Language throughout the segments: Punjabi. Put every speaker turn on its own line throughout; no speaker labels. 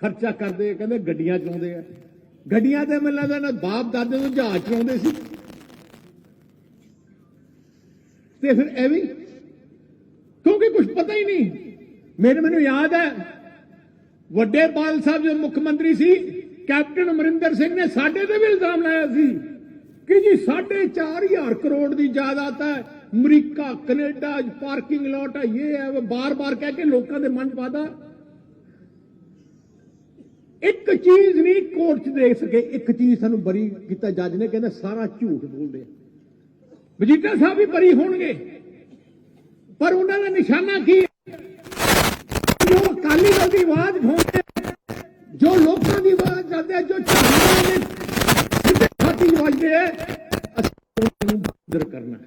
ਖਰਚਾ ਕਰਦੇ ਆ, ਕਹਿੰਦੇ ਗੱਡੀਆਂ ਚਲਾਉਂਦੇ ਆ। ਗੱਡੀਆਂ ਤੇ ਮੈਨੂੰ ਲੱਗਦਾ ਨਾ ਬਾਪ ਦਾਦੇ ਤੋਂ ਜਹਾਜ਼ ਚਲਾਉਂਦੇ ਸੀ। ਤੇ ਫਿਰ ਐਵੇਂ ਹੀ। ਕਿਉਂਕਿ ਕੁਝ ਪਤਾ ਹੀ ਨਹੀਂ। ਮੇਰੇ ਮੈਨੂੰ ਯਾਦ ਹੈ ਵੱਡੇ ਬਾਲ ਸਾਹਿਬ ਜੋ ਮੁੱਖ ਮੰਤਰੀ ਸੀ ਕੈਪਟਨ ਅਮਰਿੰਦਰ ਸਿੰਘ ਨੇ ਸਾਡੇ ਤੇ ਵੀ ਇਲਜ਼ਾਮ ਲਾਇਆ ਸੀ ਕਿ ਜੀ 4.5000 ਕਰੋੜ ਦੀ ਜਾਇਦਾਦ ਹੈ। ਅਮਰੀਕਾ ਕੈਨੇਡਾ ਪਾਰਕਿੰਗ ਲੋਟ ਹੈ ਇਹ ਹੈ ਬਾਰ-ਬਾਰ ਕਹਿ ਕੇ ਲੋਕਾਂ ਦੇ ਮਨ 'ਚ ਵਾਦਾ। ਇੱਕ ਚੀਜ਼ ਨਹੀਂ ਕੋਰਟ 'ਚ ਦੇਖ ਸਕੇ। ਇੱਕ ਚੀਜ਼ ਸਾਨੂੰ ਬਰੀ ਕੀਤਾ ਜੱਜ ਨੇ ਕਹਿੰਦਾ ਸਾਰਾ ਝੂਠ ਬੋਲਦੇ ਆ। ਸਾਹਿਬ ਵੀ ਬਰੀ ਹੋਣਗੇ। ਪਰ ਉਹਨਾਂ ਦਾ ਨਿਸ਼ਾਨਾ ਕੀ ਹੈ? ਜੋ ਅਕਾਲੀ ਦਲ ਦੀ ਆਵਾਜ਼ ਉਠਾਉਂਦੇ ਜੋ ਲੋਕਾਂ ਦੀ ਆਵਾਜ਼ ਜਾਂਦੇ ਜੋ ਝਾੜੂਆਂ ਦੇ ਸਿੱਧੇ ਛਾਤੀ ਵੱਜਦੇ ਆ, ਅਸੀਂ ਉਹਨਾਂ ਨੂੰ ਕਰਨਾ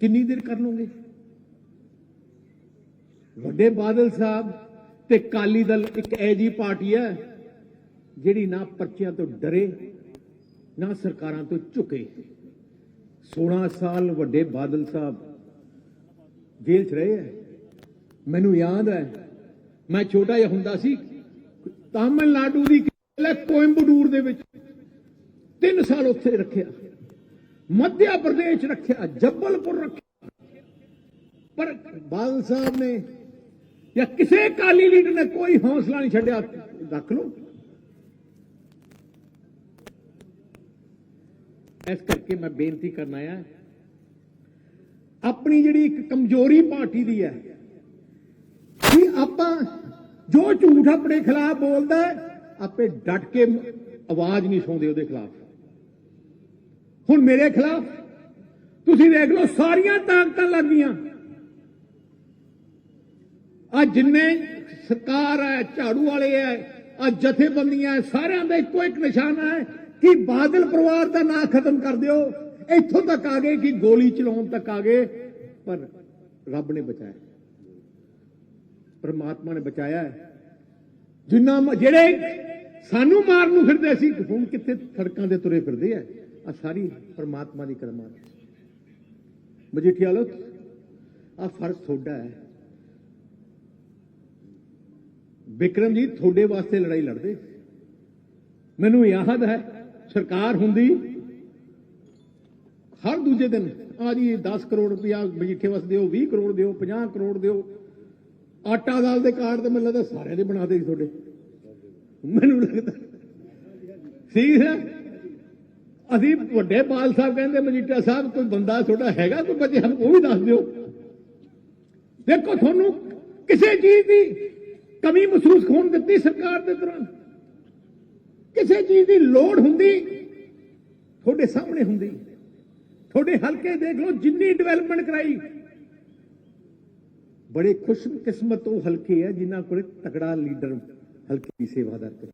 ਕਿੰਨੀ ਦੇਰ ਕਰ ਲਓਗੇ? ਵੱਡੇ ਬਾਦਲ ਸਾਹਿਬ ਤੇ ਕਾਲੀ ਦਲ ਇੱਕ ਐਜੀ ਪਾਰਟੀ ਹੈ ਜਿਹੜੀ ਨਾ ਪਰਚਿਆਂ ਤੋਂ ਡਰੇ, ਨਾ ਸਰਕਾਰਾਂ ਤੋਂ ਝੁਕੇ। 16 ਸਾਲ ਵੱਡੇ ਬਾਦਲ ਸਾਹਿਬ ਜੇਲ੍ਹ 'ਚ ਰਹੇ ਹੈ। ਮੈਨੂੰ ਯਾਦ ਹੈ, ਮੈਂ ਛੋਟਾ ਜਿਹਾ ਹੁੰਦਾ ਸੀ, ਤਾਮਿਲਨਾਡੂ ਦੀ ਕਿਲੇ ਕੋਇੰਬਟੂਰ ਦੇ ਵਿੱਚ 3 ਸਾਲ ਉੱਥੇ ਰੱਖਿਆ ਮੱਧ ਪ੍ਰਦੇਸ਼ ਰੱਖਿਆ, ਜੱਬਲਪੁਰ ਰੱਖਿਆ। ਪਰ ਬਾਦਲ ਸਾਹਿਬ ਨੇ ਜਾਂ ਕਿਸੇ ਕਾਲੀ ਲੀਡਰ ਨੇ ਕੋਈ ਹੌਸਲਾ ਨਹੀਂ ਛੱਡਿਆ, ਰੱਖ ਲਓ। ਇਸ ਕਰਕੇ ਮੈਂ ਬੇਨਤੀ ਕਰਨਾ ਆ ਆਪਣੀ ਜਿਹੜੀ ਇੱਕ ਕਮਜ਼ੋਰੀ ਪਾਰਟੀ ਦੀ ਹੈ ਕਿ ਆਪਾਂ ਜੋ ਝੂਠ ਆਪਣੇ ਖਿਲਾਫ ਬੋਲਦਾ ਆਪੇ ਡਟ ਕੇ ਆਵਾਜ਼ ਨਹੀਂ ਸੁਣਦੇ ਉਹਦੇ ਖਿਲਾਫ। ਹੁਣ ਮੇਰੇ ਖਿਲਾਫ, ਤੁਸੀਂ ਵੇਖ ਲਓ, ਸਾਰੀਆਂ ਤਾਕਤਾਂ ਲੱਗ ਆ ਜਿੰਨੇ ਸਰਕਾਰ ਹੈ ਝਾੜੂ ਵਾਲੇ ਹੈ ਆ ਜਥੇਬੰਦੀਆਂ ਹੈ, ਸਾਰਿਆਂ ਦਾ ਇੱਕੋ ਇੱਕ ਨਿਸ਼ਾਨਾ ਹੈ ਕਿ ਬਾਦਲ ਪਰਿਵਾਰ ਦਾ ਨਾਂ ਖਤਮ ਕਰ ਦਿਓ। ਇੱਥੋਂ ਤੱਕ ਆ ਗਏ ਕਿ ਗੋਲੀ ਚਲਾਉਣ ਤੱਕ ਆ ਗਏ ਪਰ ਰੱਬ ਨੇ ਬਚਾਇਆ। ਪਰਮਾਤਮਾ ਨੇ ਬਚਾਇਆ। ਜਿੰਨਾ ਜਿਹੜੇ ਸਾਨੂੰ ਮਾਰਨ ਨੂੰ ਫਿਰਦੇ ਸੀ ਹੁਣ ਕਿੱਥੇ ਸੜਕਾਂ ਤੇ ਤੁਰੇ ਫਿਰਦੇ ਆ ਆ ਸਾਰੀ ਪਰਮਾਤਮਾ ਦੀ ਕਰਮਾਂ ਮਜੀਠੀਆ ਲੋ ਆ ਫਰਜ਼ ਤੁਹਾਡਾ ਹੈ। ਵਿਕਰਮ ਜੀ ਤੁਹਾਡੇ ਵਾਸਤੇ ਲੜਾਈ ਲੜਦੇ। ਮੈਨੂੰ ਯਾਦ ਹੈ, ਸਰਕਾਰ ਹੁੰਦੀ, ਹਰ ਦੂਜੇ ਦਿਨ, ਆ ਜੀ 10 ਕਰੋੜ ਰੁਪਇਆ ਮਜੀਠੇ ਵਾਸਤੇ ਦਿਓ 20 ਕਰੋੜ ਦਿਓ 50 ਕਰੋੜ ਦਿਓ। ਆਟਾ ਦਾਲ ਦੇ ਕਾਰਡ ਤੇ ਮੈਨੂੰ ਲੱਗਦਾ ਸਾਰਿਆਂ ਦੇ ਬਣਾ ਦੇ ਤੁਹਾਡੇ। ਮੈਨੂੰ ਲੱਗਦਾ। ਠੀਕ ਹੈ? ਅਸੀਂ ਵੱਡੇ ਪਾਲ ਸਾਹਿਬ ਕਹਿੰਦੇ, ਮਜੀਠਾ ਸਾਹਿਬ, ਕੋਈ ਬੰਦਾ ਤੁਹਾਡਾ ਹੈਗਾ, ਕੋਈ ਬੱਚੇ ਸਾਨੂੰ ਉਹ ਵੀ ਦੱਸ ਦਿਓ। ਦੇਖੋ ਤੁਹਾਨੂੰ, ਕਿਸੇ ਚੀਜ਼ ਦੀ ਕਮੀ ਮਹਿਸੂਸ ਹੋਣ ਦਿੱਤੀ ਸਰਕਾਰ ਦੇ ਦੌਰਾਨ ਕਿਸੇ ਚੀਜ਼ ਦੀ ਲੋੜ ਹੁੰਦੀ, ਤੁਹਾਡੇ ਸਾਹਮਣੇ ਹੁੰਦੀ। ਤੁਹਾਡੇ ਹਲਕੇ ਦੇਖ ਲਓ, ਜਿੰਨੀ ਡਿਵੈਲਪਮੈਂਟ ਕਰਾਈ। ਬੜੇ ਖੁਸ਼ ਕਿਸਮਤ ਉਹ ਹਲਕੇ ਹੈ ਜਿਨ੍ਹਾਂ ਕੋਲ ਤਕੜਾ ਲੀਡਰ ਹਲਕੇ ਦੀ ਸੇਵਾਦਾਰ ਕਰ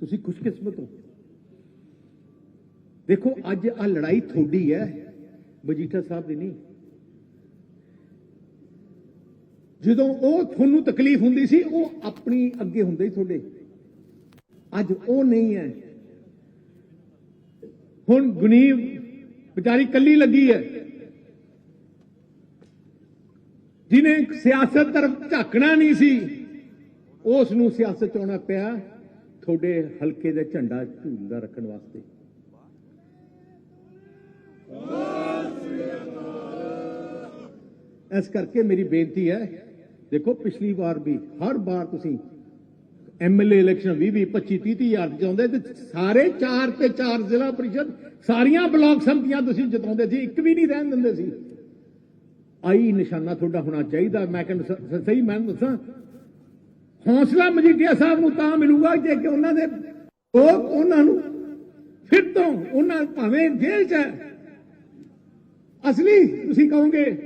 ਤੁਸੀਂ ਖੁਸ਼ਕਿਸਮਤ ਹੋ। ਦੇਖੋ, ਅੱਜ ਆ ਲੜਾਈ ਤੁਹਾਡੀ ਹੈ ਮਜੀਠਾ ਸਾਹਿਬ ਦੀ ਨਹੀਂ। ਜਦੋਂ ਉਹ ਤੁਹਾਨੂੰ ਤਕਲੀਫ ਹੁੰਦੀ ਸੀ, ਉਹ ਆਪਣੀ ਅੱਗੇ ਹੁੰਦੇ ਸੀ ਤੁਹਾਡੇ। ਅੱਜ ਉਹ ਨਹੀਂ ਹੈ। ਹੁਣ ਗੁਨੀਬ ਵਿਚਾਰੀ ਕੱਲੀ ਲੱਗੀ ਹੈ। ਜਿਹਨੇ ਸਿਆਸਤ ਤਰਫ ਝਾਕਣਾ ਨਹੀਂ ਸੀ, ਉਸ ਨੂੰ ਸਿਆਸਤ ਚ ਆਉਣਾ ਪਿਆ ਤੁਹਾਡੇ ਹਲਕੇ ਦੇ ਝੰਡਾ ਝੂਲਦਾ ਰੱਖਣ ਵਾਸਤੇ। ਇਸ ਕਰਕੇ ਮੇਰੀ ਬੇਨਤੀ ਹੈ ਦੇਖੋ, ਪਿਛਲੀ ਵਾਰ ਵੀ, ਹਰ ਵਾਰ ਤੁਸੀਂ ਐਮਐਲਏ ਇਲੈਕਸ਼ਨ 20 20 25 30 ਹਜ਼ਾਰ ਜਿਤਾਉਂਦੇ ਤੇ ਸਾਰੇ ਚਾਰ ਤੇ ਚਾਰ ਜ਼ਿਲ੍ਹਾ ਪ੍ਰੀਸ਼ਦ ਸਾਰੀਆਂ ਬਲਾਕ ਸੰਮਤੀਆਂ ਤੁਸੀਂ ਜਿਤਾਉਂਦੇ ਸੀ, ਇੱਕ ਵੀ ਨਹੀਂ ਰਹਿਣ ਦਿੰਦੇ ਸੀ। ਆਈ ਨਿਸ਼ਾਨਾ ਤੁਹਾਡਾ ਹੋਣਾ ਚਾਹੀਦਾ, ਮੈਂ ਕਹਿੰਦਾ ਸਹੀ, ਮੈਂ ਦੱਸਾਂ। ਹੌਸਲਾ ਮਜੀਠੀਆ ਸਾਹਿਬ ਨੂੰ ਤਾਂ ਮਿਲੂਗਾ ਜੇ ਕਿ ਉਹਨਾਂ ਦੇ ਲੋਕ ਉਹਨਾਂ ਨੂੰ ਫਿਰ ਤੋਂ ਉਹਨਾਂ ਭਾਵੇਂ ਜੇਲ੍ਹ 'ਚ ਹੈ। ਅਸਲੀ ਤੁਸੀਂ ਕਹੋਗੇ,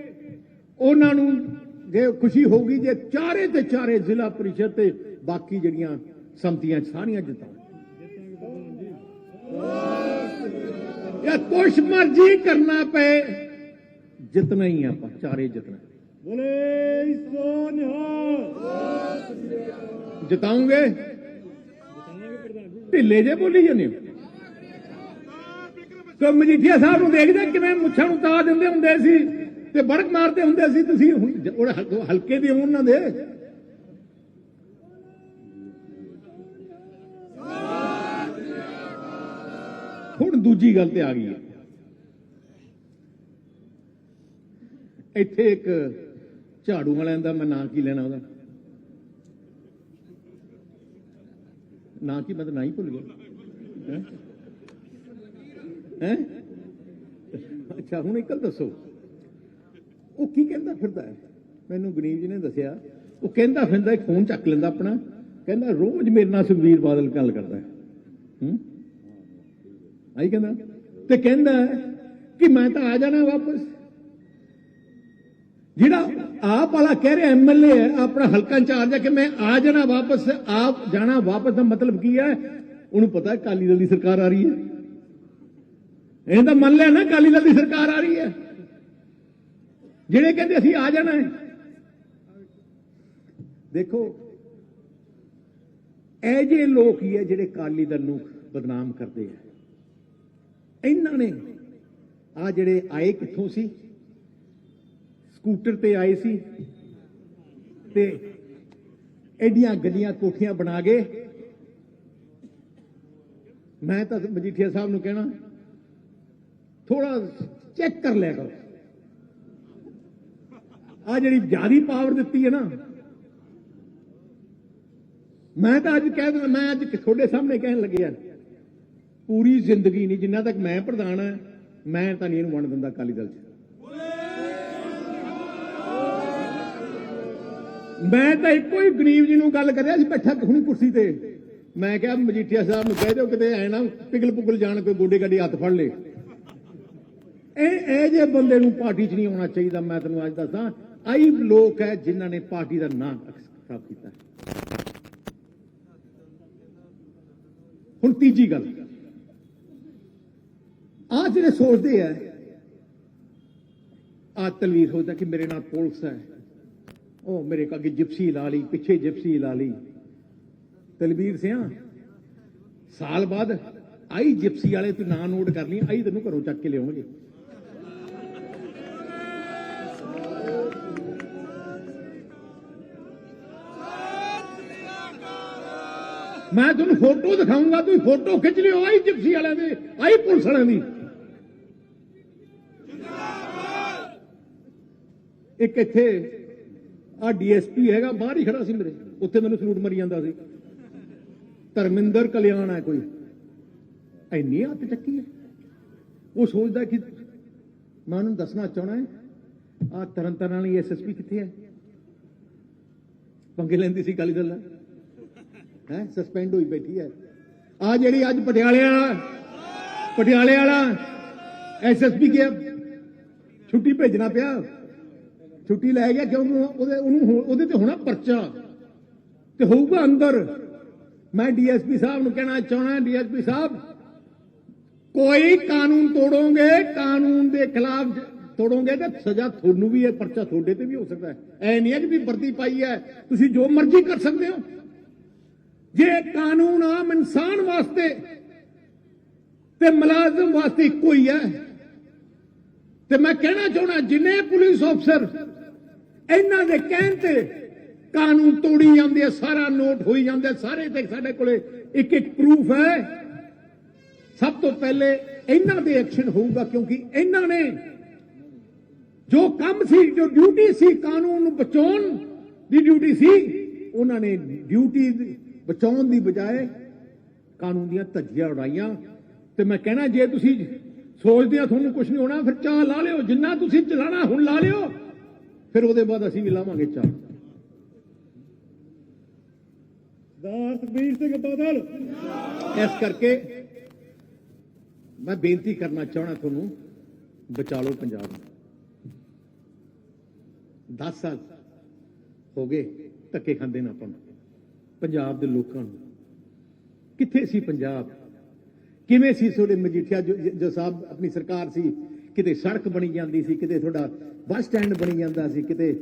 ਉਹਨਾਂ ਨੂੰ ਜੇ ਖੁਸ਼ੀ ਹੋਊਗੀ ਜੇ ਚਾਰੇ ਤੇ ਚਾਰੇ ਜ਼ਿਲ੍ਹਾ ਪਰਿਸ਼ਦ ਤੇ ਬਾਕੀ ਜਿਹੜੀਆਂ ਸੰਮਤੀਆਂ ਸਾਰੀਆਂ ਜਿਤਾਉਣ ਇਹ ਕੁਛ ਮਰਜ਼ੀ ਕਰਨਾ ਪਏ ਜਿਤਨਾ ਹੀ ਆਪਾਂ ਚਾਰੇ ਜਿਤਨਾ
ਬੋਲੇ ਸੋ ਨਿਹਾਲ।
ਜਿਤਾਉਂਗੇ? ਢਿੱਲੇ ਜੇ ਬੋਲੀ ਜਾਂਦੇ ਹੋ। ਸੋ ਮਜੀਠੀਆ ਸਾਹਿਬ ਨੂੰ ਦੇਖਦੇ ਕਿਵੇਂ ਮੁੱਛਾਂ ਨੂੰ ਤਾ ਦਿੰਦੇ ਹੁੰਦੇ ਸੀ। ਤੇ ਬਰਕ ਮਾਰਦੇ ਹੁੰਦੇ ਸੀ, ਤੁਸੀਂ ਉਹ ਹਲਕੇ ਦੇ ਉਹਨਾਂ ਦੇ। ਹੁਣ ਦੂਜੀ ਗੱਲ ਤੇ ਆ ਗਈ। ਇੱਥੇ ਇੱਕ ਝਾੜੂ ਵਾਲਿਆਂ ਦਾ ਮੈਂ ਨਾਂ ਕੀ ਲੈਣਾ ਉਹਦਾ? ਨਾਂ ਕੀ ਮੈਂ ਤਾਂ ਨਹੀਂ ਭੁੱਲ ਗਿਆ। ਹੈ? ਅੱਛਾ, ਹੁਣ ਇੱਕ ਗੱਲ ਦੱਸੋ। ਉਹ ਕੀ ਕਹਿੰਦਾ ਫਿਰਦਾ ਹੈ? ਮੈਨੂੰ ਗਰੀਬ ਜੀ ਨੇ ਦੱਸਿਆ, ਉਹ ਕਹਿੰਦਾ ਫਿਰਦਾ, ਇੱਕ ਫੋਨ ਚੱਕ ਲੈਂਦਾ ਆਪਣਾ। ਕਹਿੰਦਾ, ਰੋਜ਼ ਮੇਰੇ ਨਾਲ ਸੁਖਬੀਰ ਬਾਦਲ ਗੱਲ ਕਰਦਾ ਹੈ। ਹੂੰ? ਆਈ ਕਹਿੰਦਾ। ਤੇ ਕਹਿੰਦਾ ਕਿ ਮੈਂ ਤਾਂ ਆ ਜਾਣਾ ਵਾਪਸ। ਜਿਹੜਾ ਆਪ ਵਾਲਾ ਕਹਿ ਰਿਹਾ ਐਮਐਲਏ ਹੈ ਆਪਣਾ ਹਲਕਾ ਇੰਚਾਰਜ ਹੈ ਕਿ ਮੈਂ ਆ ਜਾਣਾ ਵਾਪਸ, ਆਪ ਜਾਣਾ ਵਾਪਸ ਦਾ ਮਤਲਬ ਕੀ ਹੈ? ਉਹਨੂੰ ਪਤਾ ਹੈ ਕਾਲੀ ਦਲ ਦੀ ਸਰਕਾਰ ਆ ਰਹੀ ਹੈ। ਇਹ ਤਾਂ ਮੰਨ ਲਿਆ ਨਾ ਕਾਲੀ ਦਲ ਦੀ ਸਰਕਾਰ ਆ ਰਹੀ ਹੈ। ਜਿਹੜੇ ਕਹਿੰਦੇ ਅਸੀਂ ਆ ਜਾਣਾ ਹੈ। ਦੇਖੋ, ਇਹ ਜੇ ਲੋਕ ਹੀ ਹੈ ਜਿਹੜੇ ਕਾਲੀ ਦਲ ਨੂੰ ਬਦਨਾਮ ਕਰਦੇ ਆ। ਇਹਨਾਂ ਨੇ ਆ ਜਿਹੜੇ ਆਏ ਕਿੱਥੋਂ ਸੀ? ਸਕੂਟਰ ਤੇ ਆਏ ਸੀ ਤੇ ਐਡੀਆਂ ਗੱਡੀਆਂ ਕੋਠੀਆਂ ਬਣਾ ਕੇ ਮੈਂ ਤਾਂ ਮਜੀਠੀਆ ਸਾਹਿਬ ਨੂੰ ਕਹਿਣਾ ਥੋੜਾ ਚੈੱਕ ਕਰ ਲਿਆ ਕਰੋ। ਆ ਜਿਹੜੀ ਜਿਆਦੀ ਪਾਵਰ ਦਿੱਤੀ ਹੈ ਨਾ। ਮੈਂ ਤਾਂ ਅੱਜ ਕਹਿ ਦਿੰਦਾ, ਮੈਂ ਅੱਜ ਤੁਹਾਡੇ ਸਾਹਮਣੇ ਕਹਿਣ ਲੱਗਿਆ ਪੂਰੀ ਜ਼ਿੰਦਗੀ ਨਹੀਂ, ਜਿੰਨਾ ਤੱਕ ਮੈਂ ਪ੍ਰਧਾਨ ਹਾਂ, ਮੈਂ ਤਾਂ ਨਹੀਂ ਇਹਨੂੰ ਵੰਡ ਦਿੰਦਾ ਅਕਾਲੀ ਦਲ 'ਚ। ਮੈਂ ਤਾਂ ਇੱਕੋ ਹੀ ਗਰੀਬ ਜੀ ਨੂੰ ਗੱਲ ਕਰਿਆ ਸੀ, ਬੈਠਾ ਹੁਣੀ ਕੁਰਸੀ ਤੇ। ਮੈਂ ਕਿਹਾ, ਮਜੀਠੀਆ ਸਾਹਿਬ ਨੂੰ ਕਹਿ ਦਿਓ ਕਿਤੇ ਐ ਨਾ ਪਿਗਲ ਪੁਗਲ ਜਾਣ, ਕੋਈ ਗੋਡੇ ਗੱਡੀ ਹੱਥ ਫੜ ਲੇ। ਇਹ ਇਹ ਜੇ ਬੰਦੇ ਨੂੰ ਪਾਰਟੀ 'ਚ ਨਹੀਂ ਆਉਣਾ ਚਾਹੀਦਾ, ਮੈਂ ਤੈਨੂੰ ਅੱਜ ਦੱਸਾਂ। ਆਈ ਲੋਕ ਹੈ ਜਿਨ੍ਹਾਂ ਨੇ ਪਾਰਟੀ ਦਾ ਨਾਂ ਖਰਾਬ ਕੀਤਾ ਹੁਣ ਤੀਜੀ ਗੱਲ। ਆ ਜਿਹੜੇ ਸੋਚਦੇ ਆ ਆ ਤਲਵੀਰ ਸੋਚਦਾ ਕਿ ਮੇਰੇ ਨਾਲ ਪੁਲਿਸ ਹੈ। ਉਹ ਮੇਰੇ ਅੱਗੇ ਜਿਪਸੀ ਲਾ ਲਈ, ਪਿੱਛੇ ਜਿਪਸੀ ਲਾ ਲਈ। ਤਲਵੀਰ ਸਿਆ, ਸਾਲ ਬਾਅਦ ਆਈ ਜਿਪਸੀ ਵਾਲੇ ਤੂੰ ਨਾਂ ਨੋਟ ਕਰ ਲਈ, ਆਈ ਤੈਨੂੰ ਘਰੋਂ ਚੱਕ ਕੇ ਲਿਆਉਣਗੇ। ਮੈਂ ਤੁਹਾਨੂੰ ਫੋਟੋ ਦਿਖਾਉਂਗਾ, ਤੁਸੀਂ ਫੋਟੋ ਖਿੱਚ ਲਿਓ ਆਈ ਜਿਪਸੀ ਵਾਲਿਆਂ ਦੇ ਆਈ ਪੁਲਿਸ ਵਾਲਿਆਂ ਦੀ। ਇੱਕ ਇੱਥੇ ਆ ਡੀਐਸਪੀ ਹੈਗਾ, ਬਾਹਰ ਹੀ ਖੜਾ ਸੀ ਮੇਰੇ। ਉੱਥੇ ਮੈਨੂੰ ਸਲੂਟ ਮਰੀ ਜਾਂਦਾ ਸੀ। ਧਰਮਿੰਦਰ ਕਲਿਆਣ ਹੈ ਕੋਈ। ਐਨੀ ਹੱਥ ਚੱਕੀ ਹੈ। ਉਹ ਸੋਚਦਾ ਕਿ ਮੈਂ ਉਹਨੂੰ ਦੱਸਣਾ ਚਾਹਣਾ ਹੈ ਆ ਤਰਨਤਾਰਨ ਵਾਲੀ ਐਸਐਸਪੀ ਕਿੱਥੇ ਹੈ? ਪੰਗੇ ਲੈਂਦੀ ਸੀ ਕਾਲੀ ਦਲ ਨਾਲ। ਹੈ? ਸਸਪੈਂਡ ਹੋਈ ਬੈਠੀ ਹੈ ਆ ਜਿਹੜੀ ਅੱਜ ਪਟਿਆਲੇ ਵਾਲਾ ਪਟਿਆਲੇ ਵਾਲਾ ਐਸਐਸਪੀ ਗਿਆ ਛੁੱਟੀ ਭੇਜਣਾ ਪਿਆ। ਛੁੱਟੀ ਲੈ ਗਿਆ ਕਿਉਂਕਿ ਉਹਦੇ ਉਹਨੂੰ ਉਹਦੇ ਤੇ ਹੋਣਾ ਪਰਚਾ। ਤੇ ਹੋਊਗਾ ਅੰਦਰ। ਮੈਂ ਡੀਐਸਪੀ ਸਾਹਿਬ ਨੂੰ ਕਹਿਣਾ ਚਾਹਣਾ ਡੀਐਸਪੀ ਸਾਹਿਬ, ਕੋਈ ਕਾਨੂੰਨ ਤੋੜੋਗੇ, ਕਾਨੂੰਨ ਦੇ ਖਿਲਾਫ ਤੋੜੋਗੇ ਤਾਂ ਸਜ਼ਾ ਤੁਹਾਨੂੰ ਵੀ ਹੈ, ਪਰਚਾ ਤੁਹਾਡੇ ਤੇ ਵੀ ਹੋ ਸਕਦਾ ਹੈ। ਐ ਨਹੀਂ ਹੈ ਕਿ ਵੀ ਵਰਦੀ ਪਾਈ ਹੈ। ਤੁਸੀਂ ਜੋ ਮਰਜ਼ੀ ਕਰ ਸਕਦੇ ਹੋ। ਜੇ ਕਾਨੂੰਨ ਆਮ ਇਨਸਾਨ ਵਾਸਤੇ ਤੇ ਮੁਲਾਜ਼ਮ ਵਾਸਤੇ ਇੱਕੋ ਹੀ ਹੈ, ਤੇ ਮੈਂ ਕਹਿਣਾ ਚਾਹਣਾ ਜਿੰਨੇ ਪੁਲਿਸ ਅਫਸਰ ਇਹਨਾਂ ਦੇ ਕਹਿਣ ਤੇ ਕਾਨੂੰਨ ਤੋੜੀ ਜਾਂਦੇ ਆ, ਸਾਰਾ ਨੋਟ ਹੋਈ ਜਾਂਦਾ, ਸਾਰੇ ਤੇ ਸਾਡੇ ਕੋਲੇ ਇੱਕ ਇੱਕ ਪ੍ਰੂਫ ਹੈ। ਸਭ ਤੋਂ ਪਹਿਲੇ ਇਹਨਾਂ ਦੇ ਐਕਸ਼ਨ ਹੋਊਗਾ, ਕਿਉਂਕਿ ਇਹਨਾਂ ਨੇ ਜੋ ਕੰਮ ਸੀ, ਜੋ ਡਿਊਟੀ ਸੀ ਕਾਨੂੰਨ ਨੂੰ ਬਚਾਉਣ ਦੀ ਡਿਊਟੀ ਸੀ, ਉਹਨਾਂ ਨੇ ਡਿਊਟੀ ਬਚਾਉਣ ਦੀ ਬਜਾਏ ਕਾਨੂੰਨ ਦੀਆਂ ਧੱਜੀਆਂ ਉਡਾਈਆਂ। ਤੇ ਮੈਂ ਕਹਿਣਾ, ਜੇ ਤੁਸੀਂ ਸੋਚਦੇ ਆ ਤੁਹਾਨੂੰ ਕੁਝ ਨਹੀਂ ਹੋਣਾ, ਫਿਰ ਚਾਹ ਲਾ ਲਿਓ। ਜਿੰਨਾ ਤੁਸੀਂ ਚਲਾਣਾ, ਹੁਣ ਲਾ ਲਿਓ। ਫਿਰ ਉਹਦੇ ਬਾਅਦ ਅਸੀਂ ਵੀ ਲਾਵਾਂਗੇ ਚਾਹ।
ਸਰਦਾਰ ਸਿੰਘ ਬਾਦਲ।
ਇਸ ਕਰਕੇ ਮੈਂ ਬੇਨਤੀ ਕਰਨਾ ਚਾਹਣਾ ਤੁਹਾਨੂੰ, ਬਚਾ ਲਓ ਪੰਜਾਬ ਨੂੰ। 10 ਸਾਲ ਹੋ ਗਏ, ਧੱਕੇ ਖਾਂਦੇ ਨਾ ਆਪਾਂ ਨੂੰ। ਪੰਜਾਬ ਦੇ ਲੋਕਾਂ ਨੂੰ। ਕਿੱਥੇ ਸੀ ਪੰਜਾਬ? ਕਿਵੇਂ ਸੀ ਤੁਹਾਡੇ ਮਜੀਠੀਆ ਜੋ ਜੋ ਸਾਹਿਬ ਆਪਣੀ ਸਰਕਾਰ ਸੀ? ਕਿਤੇ ਸੜਕ ਬਣੀ ਜਾਂਦੀ ਸੀ, ਕਿਤੇ ਤੁਹਾਡਾ ਬੱਸ ਸਟੈਂਡ ਬਣੀ ਜਾਂਦਾ ਸੀ, ਕਿਤੇ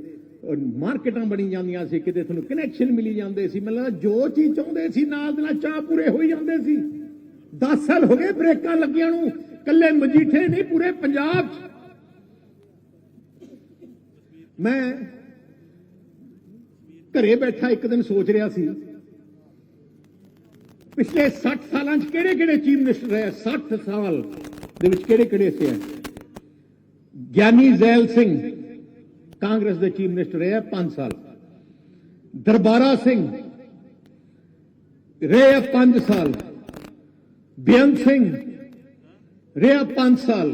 ਮਾਰਕੀਟਾਂ ਬਣੀ ਜਾਂਦੀਆਂ ਸੀ, ਕਿਤੇ ਤੁਹਾਨੂੰ ਕਨੈਕਸ਼ਨ ਮਿਲੀ ਜਾਂਦੇ ਸੀ। ਮਤਲਬ ਜੋ ਚੀਜ਼ ਚਾਹੁੰਦੇ ਸੀ, ਨਾਲ ਦੇ ਨਾਲ ਚਾਹ ਪੂਰੇ ਹੋਈ ਜਾਂਦੇ ਸੀ। 10 ਸਾਲ ਹੋ ਗਏ ਬ੍ਰੇਕਾਂ ਲੱਗੀਆਂ ਨੂੰ ਕੱਲੇ ਮਜੀਠੇ ਨਹੀਂ, ਪੂਰੇ ਪੰਜਾਬ 'ਚ। ਮੈਂ ਘਰੇ ਬੈਠਾ ਇੱਕ ਦਿਨ ਸੋਚ ਰਿਹਾ ਸੀ ਪਿਛਲੇ 60 ਸਾਲਾਂ 'ਚ ਕਿਹੜੇ ਕਿਹੜੇ ਚੀਫ ਮਿਨਿਸਟਰ ਰਹੇ 60 ਸਾਲ ਦੇ ਵਿੱਚ ਕਿਹੜੇ ਕਿਹੜੇ ਸੇ ਹੈ ਗਿਆਨੀ ਜ਼ੈਲ ਸਿੰਘ ਕਾਂਗਰਸ ਦੇ ਚੀਫ ਮਿਨਿਸਟਰ ਰਹੇ 5 ਸਾਲ। ਦਰਬਾਰਾ ਸਿੰਘ ਰਹੇ 5 ਸਾਲ। ਬੇਅੰਤ ਸਿੰਘ ਰਿਹਾ 5 ਸਾਲ।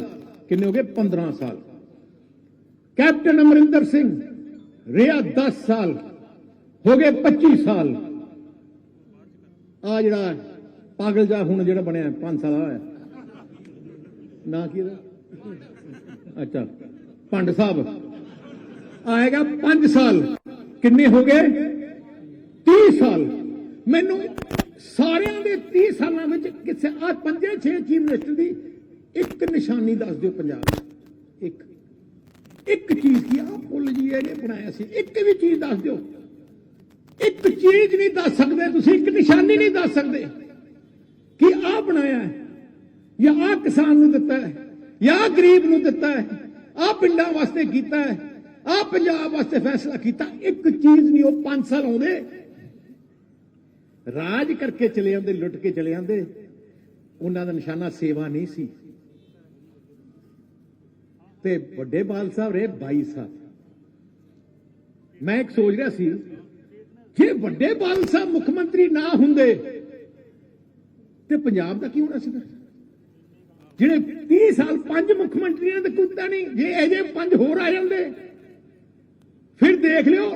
ਕਿੰਨੇ ਹੋ ਗਏ? 15 ਸਾਲ। ਕੈਪਟਨ ਅਮਰਿੰਦਰ ਸਿੰਘ ਰਿਹਾ 10 ਸਾਲ। ਹੋ ਗਏ 25 ਸਾਲ। ਆ ਜਿਹੜਾ ਪਾਗਲ ਜਾ ਹੁਣ ਜਿਹੜਾ ਬਣਿਆ 5 ਸਾਲ ਹੋਇਆ ਨਾ ਕੀ ਇਹਦਾ? ਅੱਛਾ, ਪੰਡ ਸਾਹਿਬ। ਆਏਗਾ 5 ਸਾਲ। ਕਿੰਨੇ ਹੋ ਗਏ? 30 ਸਾਲ। ਮੈਨੂੰ ਸਾਰਿਆਂ ਦੇ 30 ਸਾਲਾਂ ਵਿੱਚ ਕਿਸੇ, ਆ ਪੰਜੇ ਛੇ ਚੀਫ ਮਿਨਿਸਟਰ ਦੀ ਇੱਕ ਨਿਸ਼ਾਨੀ ਦੱਸ ਦਿਓ ਪੰਜਾਬ ਇੱਕ। ਇੱਕ ਚੀਜ਼ ਕੀ ਆ? ਪੁੱਲ ਜੀ ਇਹਨੇ ਬਣਾਇਆ ਸੀ। ਇੱਕ ਵੀ ਚੀਜ਼ ਦੱਸ ਦਿਓ। ਇੱਕ ਚੀਜ਼ ਨਹੀਂ ਦੱਸ ਸਕਦੇ, ਤੁਸੀਂ ਇੱਕ ਨਿਸ਼ਾਨੀ ਨਹੀਂ ਦੱਸ ਸਕਦੇ ਕਿ ਆ ਬਣਾਇਆ ਹੈ, ਜਾਂ ਆ ਕਿਸਾਨ ਨੂੰ ਦਿੱਤਾ ਹੈ, ਜਾਂ ਗਰੀਬ ਨੂੰ ਦਿੱਤਾ ਹੈ ਆ ਪਿੰਡਾਂ ਵਾਸਤੇ ਕੀਤਾ ਹੈ ਆ ਪੰਜਾਬ ਵਾਸਤੇ ਫੈਸਲਾ ਕੀਤਾ, ਇੱਕ ਚੀਜ਼ ਨਹੀਂ, ਉਹ 5 ਸਾਲ ਆਉਂਦੇ। ਰਾਜ ਕਰਕੇ ਚਲੇ ਜਾਂਦੇ, ਲੁੱਟ ਕੇ ਚਲੇ ਜਾਂਦੇ, ਉਹਨਾਂ ਦਾ ਨਿਸ਼ਾਨਾ ਸੇਵਾ ਨਹੀਂ ਸੀ। ਤੇ ਵੱਡੇ ਬਾਲ ਸਾਹਿਬ ਰਹੇ 22 ਸਾਲ ਮੈਂ ਇੱਕ ਸੋਚ ਰਿਹਾ ਸੀ ਜੇ ਵੱਡੇ ਬਾਲ ਸਾਹਿਬ ਮੁੱਖ ਮੰਤਰੀ ਨਾ ਹੁੰਦੇ, ਤੇ ਪੰਜਾਬ ਦਾ ਕੀ ਹੋਣਾ ਸੀ ਜਿਹੜੇ 30 ਸਾਲ ਪੰਜ ਮੁੱਖ ਮੰਤਰੀਆਂ ਦੇ ਕੁੱਤਾ ਨਹੀਂ, ਜੇ ਇਹਦੇ ਪੰਜ ਹੋਰ ਆ ਜਾਂਦੇ, ਫਿਰ ਦੇਖ ਲਿਓ,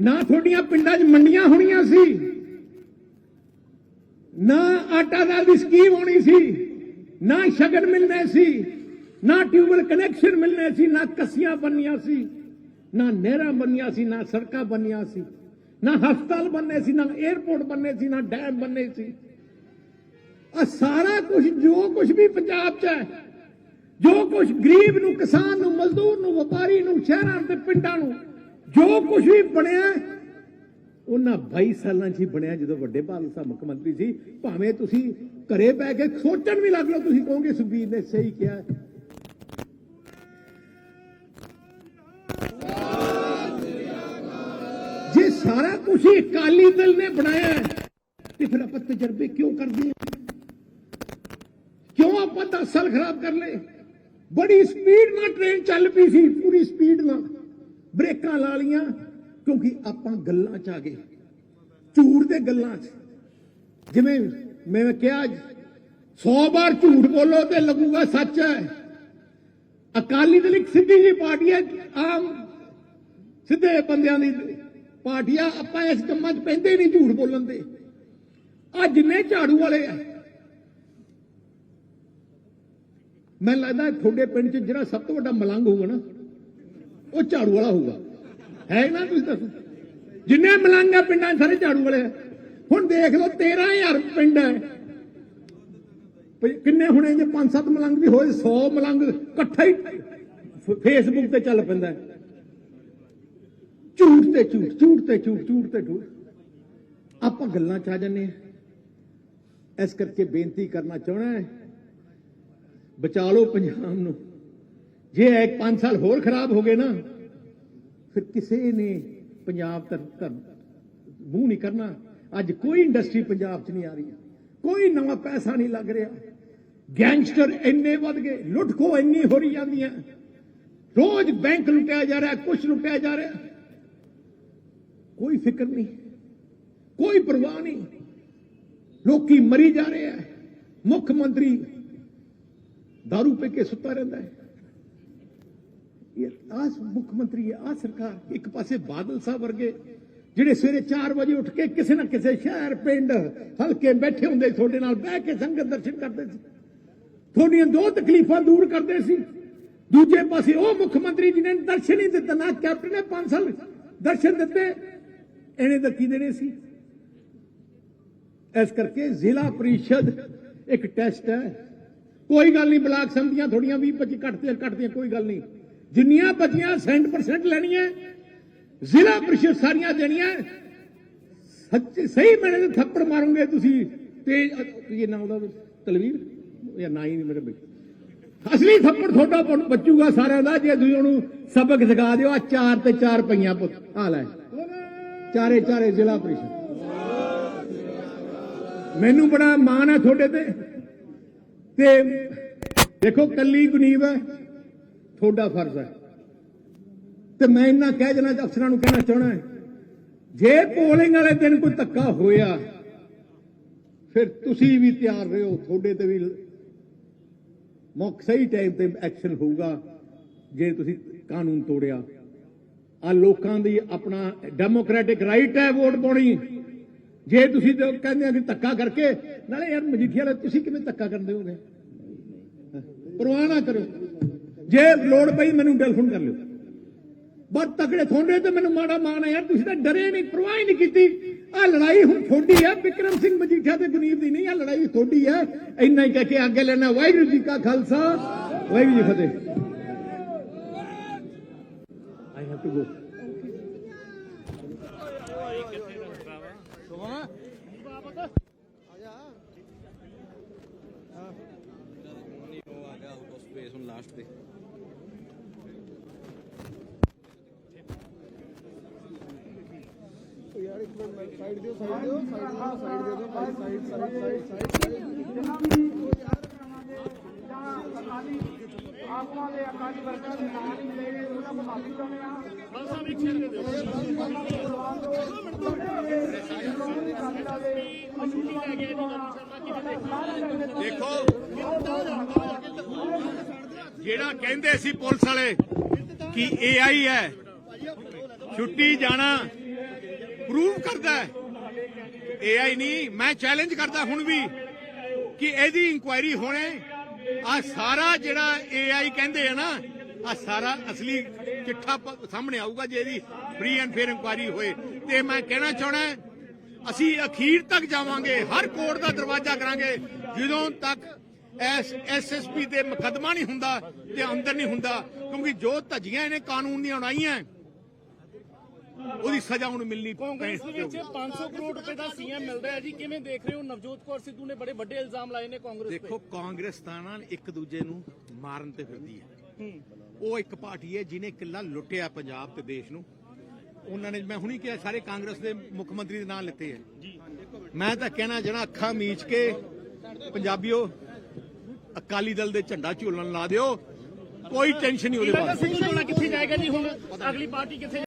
ਨਾ ਤੁਹਾਡੀਆਂ ਪਿੰਡਾਂ 'ਚ ਮੰਡੀਆਂ ਹੋਣੀਆਂ ਸੀ, ਨਾ ਆਟਾ ਦਾਲ ਦੀ ਸਕੀਮ ਹੋਣੀ ਸੀ, ਨਾ ਸ਼ਗਨ ਮਿਲਨੇ ਸੀ, ਨਾ ਟਿਊਬਲ ਕਨੈਕਸ਼ਨ ਮਿਲਨੇ ਸੀ, ਨਾ ਕੱਸੀਆਂ ਬਣਨੀਆਂ ਸੀ, ਨਾ ਨਹਿਰਾਂ ਬੰਨੀਆਂ ਸੀ, ਨਾ ਸੜਕਾਂ ਬੰਨੀਆਂ ਸੀ। ਨਾ ਹਸਪਤਾਲ ਬੰਨੇ ਸੀ, ਨਾ 에ਅਰਪੋਰਟ ਬੰਨੇ ਸੀ, ਨਾ ਡੈਮ ਬੰਨੇ ਸੀ। ਆ ਸਾਰਾ ਕੁਝ ਜੋ ਕੁਝ ਵੀ ਪੰਜਾਬ 'ਚ ਹੈ, ਜੋ ਕੁਝ ਗਰੀਬ ਨੂੰ, ਕਿਸਾਨ ਨੂੰ, ਮਜ਼ਦੂਰ ਨੂੰ, ਵਪਾਰੀ ਨੂੰ, ਸ਼ਹਿਰਾਂ ਤੇ ਪਿੰਡਾਂ ਨੂੰ, ਜੋ ਕੁਝ ਵੀ ਬਣਿਆ, ਉਹਨਾਂ 22 ਸਾਲਾਂ 'ਚ ਹੀ ਬਣਿਆ ਜਦੋਂ ਵੱਡੇ ਬਾਦਲ ਸਾਹਿਬ ਮੁੱਖ ਮੰਤਰੀ ਸੀ। ਭਾਵੇਂ ਤੁਸੀਂ ਘਰੇ ਬਹਿ ਕੇ ਸੋਚਣ ਵੀ ਲੱਗ ਲਓ, ਤੁਸੀਂ ਕਹੋਗੇ ਸੁਖਬੀਰ ਨੇ ਸਹੀ ਕਿਹਾ। ਕੁਝ ਹੀ ਅਕਾਲੀ ਦਲ ਨੇ ਬਣਾਇਆ ਤੇ ਫਿਰ ਆਪਾਂ ਤਜਰਬੇ ਕਿਉਂ ਕਰਦੇ ਹਾਂ? ਕਿਉਂ ਆਪਾਂ 10 ਸਾਲ ਖਰਾਬ ਕਰ ਲਏ? ਬੜੀ ਸਪੀਡ ਨਾਲ ਟ੍ਰੇਨ ਚੱਲ ਪਈ ਸੀ, ਪੂਰੀ ਸਪੀਡ ਨਾਲ। ਬ੍ਰੇਕਾਂ ਲਾ ਲੀਆਂ ਕਿਉਂਕਿ ਆਪਾਂ ਗੱਲਾਂ 'ਚ ਆ ਗਏ। ਝੂਠ ਦੇ ਗੱਲਾਂ 'ਚ। ਜਿਵੇਂ ਮੈਂ ਕਿਹਾ 100 ਵਾਰ ਝੂਠ ਬੋਲੋ ਤੇ ਲੱਗੂਗਾ ਸੱਚ ਹੈ। ਅਕਾਲੀ ਦਲ ਇੱਕ ਸਿੱਧੀ ਜੀ ਪਾਰਟੀ ਹੈ, ਆਮ, ਸਿੱਧੇ ਬੰਦਿਆਂ ਦੀ ਪਾਰਟੀ ਆਪਾਂ ਇਸ ਕੰਮਾਂ 'ਚ ਪੈਂਦੇ ਨਹੀਂ ਝੂਠ ਬੋਲਣ ਦੇ। ਆ ਜਿੰਨੇ ਝਾੜੂ ਵਾਲੇ ਆ। ਮੈਨੂੰ ਲੱਗਦਾ ਤੁਹਾਡੇ ਪਿੰਡ 'ਚ ਜਿਹੜਾ ਸਭ ਤੋਂ ਵੱਡਾ ਮਲੰਗ ਹੋਊਗਾ ਨਾ, ਉਹ ਝਾੜੂ ਵਾਲਾ ਹੋਊਗਾ। ਹੈ ਨਾ ਤੁਸੀਂ ਦੱਸੋ? ਜਿੰਨੇ ਮਲੰਗ ਆ ਪਿੰਡਾਂ 'ਚ ਸਾਰੇ ਝਾੜੂ ਵਾਲੇ ਆ। ਹੁਣ ਦੇਖ ਲਓ 13000 ਪਿੰਡ ਹੈ ਕਿੰਨੇ ਹੁਣੇ ਜੇ 5-7 ਮਲੰਗ ਵੀ ਹੋਏ 100 ਮਲੰਗ ਇਕੱਠਾ ਹੀ ਫੇਸਬੁੱਕ ਤੇ ਚੱਲ ਪੈਂਦਾ। ਝੂਠ ਤੇ ਝੂਠ ਝੂਠ ਤੇ ਝੂਠ ਝੂਠ ਤੇ ਝੂਠ। ਆਪਾਂ ਗੱਲਾਂ ਚ ਆ ਜੰਨੇ ਇਸ ਕਰਕੇ ਬੇਨਤੀ ਕਰਨਾ ਚਾਹਣਾ ਹੈ, ਬਚਾ ਲਓ ਪੰਜਾਬ ਨੂੰ। ਜੇ ਇੱਕ 5 ਸਾਲ ਹੋਰ ਖਰਾਬ ਹੋ ਗਏ ਨਾ, ਫਿਰ ਕਿਸੇ ਨੇ ਪੰਜਾਬ ਤਰ ਤਰ ਮੂੰਹ ਨਹੀਂ ਕਰਨਾ। ਅੱਜ ਕੋਈ ਇੰਡਸਟਰੀ ਪੰਜਾਬ 'ਚ ਨਹੀਂ ਆ ਰਹੀ। ਕੋਈ ਨਵਾਂ ਪੈਸਾ ਨਹੀਂ ਲੱਗ ਰਿਹਾ। ਗੈਂਗਸਟਰ ਇੰਨੇ ਵੱਧ ਗਏ ਲੁੱਟਖੋ ਇੰਨੀ ਹੋ ਰਹੀ ਜਾਂਦੀਆਂ ਰੋਜ਼ ਬੈਂਕ ਲੁੱਟਿਆ ਜਾ ਰਿਹਾ ਕੁਝ ਲੁੱਟਿਆ ਜਾ ਰਿਹਾ। ਕੋਈ ਫਿਕਰ ਨਹੀਂ, ਕੋਈ ਪਰਵਾਹ ਨਹੀਂ। ਲੋਕੀ ਮਰੀ ਜਾ ਰਹੇ ਆ। ਮੁੱਖ ਮੰਤਰੀ दारू ਪੀ ਕੇ ਸੁੱਤਾ ਰਹਿੰਦਾ ਹੈ। ਇਹ ਆਸ ਮੁੱਖ ਮੰਤਰੀ ਆ ਸਰਕਾਰ। ਇੱਕ ਪਾਸੇ ਬਾਦਲ ਸਾਹਿਬ ਵਰਗੇ, ਜਿਹੜੇ ਸਵੇਰੇ 4 ਵਜੇ ਉੱਠ ਕੇ ਕਿਸੇ ਨਾ ਕਿਸੇ ਸ਼ਹਿਰ, ਪਿੰਡ ਹਲਕੇ ਬੈਠੇ ਹੁੰਦੇ ਤੁਹਾਡੇ ਨਾਲ ਬਹਿ ਕੇ ਸੰਗਤ ਦਰਸ਼ਨ ਕਰਦੇ ਸੀ। ਤੁਹਾਡੀਆਂ ਦੋ ਤਕਲੀਫਾਂ ਦੂਰ ਕਰਦੇ ਸੀ। ਦੂਜੇ ਪਾਸੇ ਉਹ ਮੁੱਖ ਮੰਤਰੀ ਜਿਹਨੇ ਦਰਸ਼ਨ ਹੀ ਦਿੱਤਾ, ਨਾ ਕੈਪਟਨ ਨੇ 5 ਸਾਲ ਦਰਸ਼ਨ ਦਿੱਤੇ ਇਹਨੇ ਤਾਂ ਦੇਣੇ ਸੀ? ਇਸ ਕਰਕੇ ਜ਼ਿਲ੍ਹਾ ਪ੍ਰੀਸ਼ਦ ਇੱਕ ਟੈਸਟ ਹੈ। ਕੋਈ ਗੱਲ ਨਹੀਂ, ਬਲਾਕ ਸੰਮਤੀਆਂ ਥੋੜੀਆਂ 20 25 ਘਟਦੀਆਂ ਘਟਦੀਆਂ, ਕੋਈ ਗੱਲ ਨਹੀਂ। ਜਿੰਨੀਆਂ ਬਚੀਆਂ 100% ਲੈਣੀਆਂ, ਜ਼ਿਲ੍ਹਾ ਪ੍ਰੀਸ਼ਦ ਸਾਰੀਆਂ ਦੇਣੀਆਂ। ਸੱਚੇ, ਸਹੀ ਮੈਨੇ ਤੇ ਥੱਪੜ ਮਾਰੋਗੇ ਤੁਸੀਂ। ਤੇ ਇਹ ਨਾਮ ਦਾ ਤਲਵੀਰ? ਜਾਂ ਨਾ ਹੀ ਨਹੀਂ ਮੇਰੇ ਵਿੱਚ ਅਸਲੀ ਥੱਪੜ ਤੁਹਾਡਾ ਬ- ਬਚੂਗਾ ਸਾਰਿਆਂ ਦਾ, ਜੇ ਤੁਸੀਂ ਉਹਨੂੰ ਸਬਕ ਸਿਖਾ ਦਿਓ ਆ ਚਾਰ ਤੇ ਚਾਰ ਪਈਆਂ ਪੁੱਤ। ਆ ਲੈ। ਚਾਰੇ ਚਾਰੇ ਜ਼ਿਲ੍ਹਾ ਪ੍ਰੀਸ਼ਦ। ਮੈਨੂੰ ਬੜਾ ਮਾਣ ਹੈ ਤੁਹਾਡੇ ਤੇ। ਤੇ ਦੇਖੋ, ਕੱਲੀ ਗੁਨੀਵ ਹੈ, ਤੁਹਾਡਾ ਫਰਜ਼ ਹੈ। ਤੇ ਮੈਂ ਇੰਨਾ ਕਹਿ ਦੇਣਾ, ਅਫਸਰਾਂ ਨੂੰ ਕਹਿਣਾ ਚਾਹਣਾ ਜੇ ਪੋਲਿੰਗ ਵਾਲੇ ਦਿਨ ਕੋਈ ਧੱਕਾ ਹੋਇਆ, ਫਿਰ ਤੁਸੀਂ ਵੀ ਤਿਆਰ ਰਹੋ, ਤੁਹਾਡੇ ਤੇ ਵੀ ਮੌਕ ਸਹੀ ਟਾਈਮ ਤੇ ਐਕਸ਼ਨ ਹੋਊਗਾ, ਜੇ ਤੁਸੀਂ ਕਾਨੂੰਨ ਤੋੜਿਆ। ਆ ਲੋਕਾਂ ਦੀ ਆਪਣਾ ਡੈਮੋਕ੍ਰੈਟਿਕ ਰਾਈਟ ਹੈ ਵੋਟ ਪਾਉਣੀ। ਜੇ ਤੁਸੀਂ ਕਹਿੰਦੇ ਆ ਕਿ ਧੱਕਾ ਕਰਕੇ, ਨਾਲੇ ਯਾਰ ਮਜੀਠੀਆ ਵਾਲੇ ਤੁਸੀਂ ਕਿਵੇਂ ਧੱਕਾ ਕਰਦੇ ਹੋਗੇ ਪਰਵਾਹ ਨਾ ਕਰੋ ਜੇ ਲੋੜ ਪਈ ਮੈਨੂੰ ਟੈਲੀਫੋਨ ਕਰ ਲਿਓ। ਬਹੁਤ ਤਕੜੇ ਥੋੜੇ ਤੇ ਮੈਨੂੰ ਮਾੜਾ ਮਾਣ ਹੈ ਯਾਰ, ਤੁਸੀਂ ਤਾਂ ਡਰੇ ਨਹੀਂ ਪਰਵਾਹ ਹੀ ਨਹੀਂ ਕੀਤੀ। ਆ ਲੜਾਈ ਹੁਣ ਥੋੜੀ ਹੈ, ਵਿਕਰਮ ਸਿੰਘ ਮਜੀਠੀਆ ਤੇ ਗੁਨੀਬ ਦੀ ਨਹੀਂ, ਆ ਲੜਾਈ ਥੋੜੀ ਹੈ। ਇੰਨਾ ਹੀ ਕਹਿ ਕੇ ਅੱਗੇ ਲੈਣਾ, ਵਾਹਿਗੁਰੂ ਜੀ ਕਾ ਖਾਲਸਾ, ਵਾਹਿਗੁਰੂ ਜੀ ਫਤਿਹ। ਕੀ ਫਤਿਹ ਆਈ ਹੈਵ ਟੂ ਗੋ
ਨਹੀਂ ਉਹ ਆ ਗਿਆ ਆਊਟ ਆਫ ਸਪੇਸ ਹੁਣ ਲਾਸਟ ਤੇ
ਯਾਰ ਇੱਕ ਮਿੰਟ ਸਾਈਡ ਦਿਓ ਸਾਈਡ ਦਿਓ ਸਾਈਡ ਸਾਈਡ ਦੇ ਦਿਓ ਭਾਈ ਸਾਈਡ ਸਾਈਡ ਸਾਈਡ
ਆਗੂਆਂ ਦੇ ਅਕਾਲੀ ਵਰਕਰਾਂ ਦੇ ਨਾਲ ਹੀ ਲੈ ਗਏ ਉਹਨਾਂ ਨੂੰ ਮਾਫੀ ਚਾਹੁੰਦੇ ਆ
ਦੇਖੋ। ਜਿਹੜਾ ਕਹਿੰਦੇ ਸੀ ਪੁਲਿਸ ਵਾਲੇ ਕਿ ਏਆਈ ਹੈ, ਛੁੱਟੀ ਜਾਣਾ ਪ੍ਰੂਵ ਕਰਦਾ ਹੈ। ਏਆਈ ਨਹੀਂ, ਮੈਂ ਚੈਲੰਜ ਕਰਦਾ ਹੁਣ ਵੀ ਕਿ ਇਹਦੀ ਇਨਕੁਆਇਰੀ ਹੋਣੇ ਆ ਸਾਰਾ ਜਿਹੜਾ ਏਆਈ ਕਹਿੰਦੇ ਆ ਨਾ, ਆ ਸਾਰਾ ਅਸਲੀ ਚਿੱਠਾ ਸਾਹਮਣੇ ਆਊਗਾ ਜੇ ਇਹਦੀ ਫ੍ਰੀ ਐਂਡ ਫੇਅਰ ਇਨਕੁਆਇਰੀ ਹੋਏ। ਤੇ ਮੈਂ ਕਹਿਣਾ ਚਾਹਣਾ ਅਸੀਂ ਅਖੀਰ ਤੱਕ ਜਾਵਾਂਗੇ, ਹਰ ਕੋਰਟ ਦਾ ਦਰਵਾਜ਼ਾ ਕਰਾਂਗੇ, ਜਦੋਂ ਤੱਕ ਐਸ ਐਸਐਸਪੀ ਤੇ ਮੁਕੱਦਮਾ ਨਹੀਂ ਹੁੰਦਾ ਤੇ ਅੰਦਰ ਨਹੀਂ ਹੁੰਦਾ, ਕਿਉਂਕਿ ਜੋ ਧੱਜੀਆਂ ਇਹਨੇ ਕਾਨੂੰਨ ਦੀਆਂ ਉਣਾਈਆਂ ਉਹਦੀ ਸਜ਼ਾ ਉਹਨੂੰ ਮਿਲਣੀ
ਕਾਂਗਰਸ ਵਿੱਚ 500 ਕਰੋੜ ਰੁਪਏ ਦਾ ਸੀਐਮ ਮਿਲ ਰਿਹਾ ਹੈ ਜੀ। ਕਿਵੇਂ ਦੇਖ ਰਹੇ ਹੋ? ਨਵਜੋਤ ਕੌਰ ਸਿੱਧੂ ਨੇ ਬੜੇ ਵੱਡੇ ਇਲਜ਼ਾਮ ਲਾਏ ਨੇ ਕਾਂਗਰਸ ਤੇ।
ਦੇਖੋ ਕਾਂਗਰਸ ਤਾਂ ਨਾ ਇੱਕ ਦੂਜੇ ਨੂੰ ਮਾਰਨ ਤੇ ਫਿਰਦੀ ਹੈ। ਉਹ ਇੱਕ ਪਾਰਟੀ ਹੈ ਜਿਹਨੇ ਕਿੱਲਾ ਲੁੱਟਿਆ ਪੰਜਾਬ ਤੇ ਦੇਸ਼ ਨੂੰ। ਉਹਨਾਂ ਨੇ ਮੈਂ ਹੁਣੀ ਕਿਹਾ ਸਾਰੇ ਕਾਂਗਰਸ ਦੇ ਮੁੱਖ ਮੰਤਰੀ ਦੇ ਨਾਂ ਲਿੱਤੇ ਹੈ। ਮੈਂ ਤਾਂ ਕਹਿਣਾ ਜਿਹੜਾ ਅੱਖਾਂ ਮੀਚ ਕੇ ਪੰਜਾਬੀਓ ਅਕਾਲੀ ਦਲ ਦੇ ਝੰਡਾ ਝੂਲਣ ਲਾ ਦਿਓ। ਕੋਈ ਟੈਨਸ਼ਨ ਨਹੀਂ ਉਹਦੇ ਬਾਰੇ
ਸਿੰਘ ਝੋਲਾ ਕਿੱਥੇ ਜਾਏਗਾ ਜੀ ਹੁਣ? ਅਗਲੀ ਪਾਰਟੀ ਕਿੱਥੇ